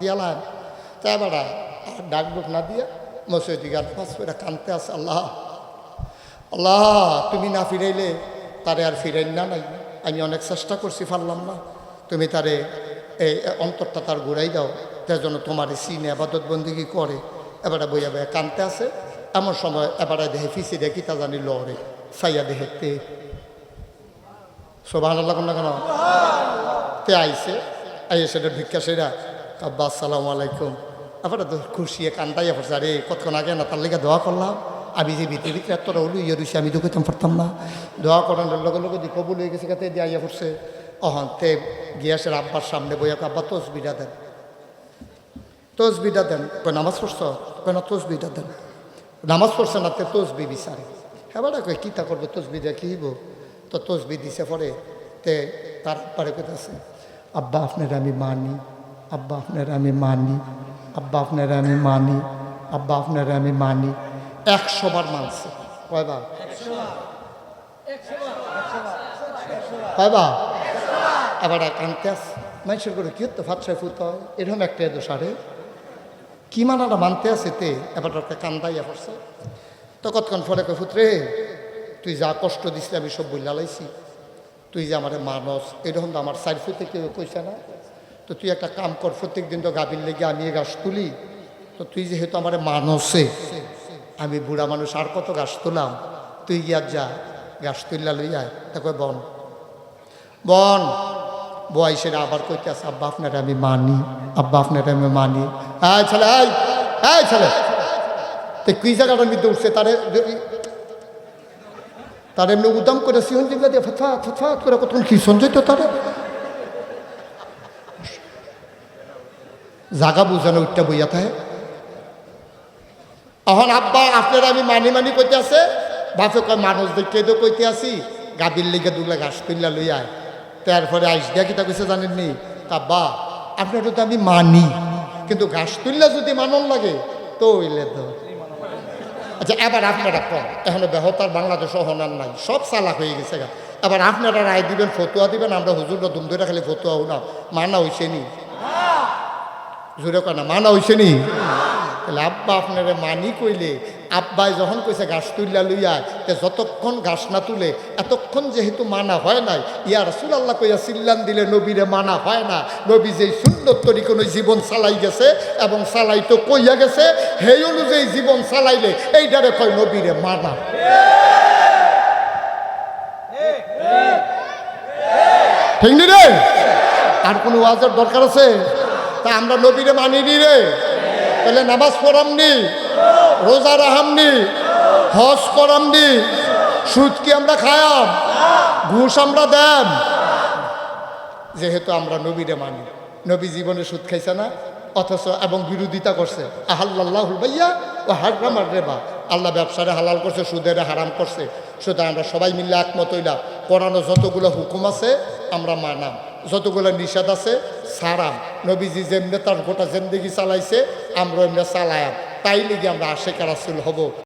দিয়ালাম তাই বেড়া ডাক ডুক না দিয়া মসজিদ গান পাঁচ করে কানতে আছে, আল্লাহ আল্লাহ, তুমি না ফিরাইলে তারে আর ফিরাই না নাই। আমি অনেক চেষ্টা করছি, পারলাম না। তুমি তারে এই অন্তরটা তার ঘুরাই দাও তার জন্য তোমার সিনে আবাদত বন্দিগি করে। এবারে বইয়া বইয়া কানতে আছে। এমন সময় এবারে দেহে ফিসি দেখি তা জানি লড়ে সাইয়া দেহেতে সোভান আল্লাহ কেন? তে আইসে আইসে ভিক্ষা সেরা। আব্বা, আসসালামু আলাইকুম। আপনারা তো খুশি কান্দাইয়া পড়ছে, আরে, কতক্ষণ আগে না তার লেগে দোয়া করলাম। আমি যে ভিতরে ভিতরে এত হলু ইয়ে রয়েছে আমি তো পারতাম না। দোয়া করানোর লগে লগে দিয়ে কবুল হয়ে গেছে কাতে দিয়ে আইয়া পড়ছে। অহন তে গিয়াসের আব্বার সামনে বইয়া আব্বা তসবিটা দেন। তসবিটা দেন। কয়, নামাজ পড়ছ? কয়, না তসবিটা দেন। নামাজ পড়ছে না তে তসবি বিচারে। হ্যাঁ বেড়া, কয় কিতা করবে তসবি দিয়ে কি তো তসবি দিছে পরে তে তার পারে পেতেছে আব্বা, আপনার আমি মানি। আব্বা আপনার আমি মানি, আব্বা আপনার আমি মানি, আব্বা আপনার আমি মানি। একশো বার মানছে। কয়বার? কয়বার? আবার কানতে আস মানুষের করে কি হতো? ফাতসায় ফুত এরকম একটা এদো সারে কি মানাটা মানতে আছে তে? এবার একটা কান্দাইয়া পড়ছে। তো কতক্ষণ কয়, ফুতরে, তুই যা কষ্ট দিছিলি, আমি সব বইলা লাইছি। তুই যে আমার মানস এরকম তো আমার সাইড ফুতে কেউ কইছে না। তো তুই একটা কাম কর প্রত্যেক দিন তো গাভীর লেগে আমি এ গাছ তুলি। তো তুই যেহেতু আমার মানসে, আমি বুড়া মানুষ, আর কত গাছ তুলাম? তুই গিয়া যা, গাছ তুললা লই আয়। তাকে বন। বন। বয়সের আবার কইতে আছে আব্বা, আপনার আমি মানি, আব্বা, আপনার আমি মানি। হ্যাঁ ছেলে হ্যাঁ ছেলে। তো কুই জায়গাটার মধ্যে উঠছে? তারে তার এমনি উদাম করে সিহন দিকে দিয়ে ফথা ফথা করে কতক্ষণ কি সঞ্জয় তো তারে? জাগা বুঝানো উঠটা বইয়া থাকে। এখন আব্বা, আপনার আমি মানি মানি কইতে আছে। বাপে কয়, মানুষ দেখে তো কইতে আসি গাদির লিগে দুগলা ঘাস তুললা লই আয়। তারপরে আইস দিয়া কিতা কইছে জানেননি? তা বা আপনার তো আমি মানি। কিন্তু ঘাস তুললা যদি মানন লাগে, তো হইলে তো। আচ্ছা এবার আপনারা কম এখন বেহতার বাংলাদেশ হনার নাই। সব চালাক হয়ে গেছে গা। এবার আপনারা রায় দিবেন, ফতুয়া দিবেন, আমরা হুজুররা দুম ধরে খালি ফতুয়া না। মানা হইছে নি। জোরে কয় মানা হইছে নি? তাহলে আব্বা আপনারে মানি কইলে? আব্বাই যখন কইছে গাছ তুললা লইয়া তে যতক্ষণ গাছ না তুলে এতক্ষণ যেহেতু মানা হয় নাই, ইয়া রসুল আল্লাহ কইয়া, সিল্লান দিলে নবীরে মানা হয় না। নবী যেই সুন্দর তরিকোনো জীবন চালাই গেছে এবং চালাই তো কইয়া গেছে, সেই অনুযায়ী জীবন চালাইলে এইটারে কয় নবীরে মানা। ঠিক নি রে? আর কোনো ওয়াজের দরকার আছে? তা আমরা নবীরে মানিনি রে। তাহলে নামাজ পড়ামনি, রোজা রাহামনি, হজ করামনি, সুদ কি আমরা খায়াম, ঘুষ আমরা দেন যেহেতু আমরা নবীরে মানি, নবী জীবনে সুদ খাইছে না, অথচ এবং বিরোধিতা করছে। আহাল্লাহুল ভাইয়া ও হারামার রেবা। আল্লাহ ব্যবসারে হালাল করছে, সুদেরে হারাম করছে। সুতরাং আমরা সবাই মিলে একমত হইলাম, কোরআনে যতগুলো হুকুম আছে, আমরা মানাম। যতগুলো নিষেধ আছে সারাম। নবীজি যেমনি তার গোটা জিন্দগি চালাইছে আমরা এমনি চালায়াম। তাই লিগে আমরা আশেখ রাসুল হব।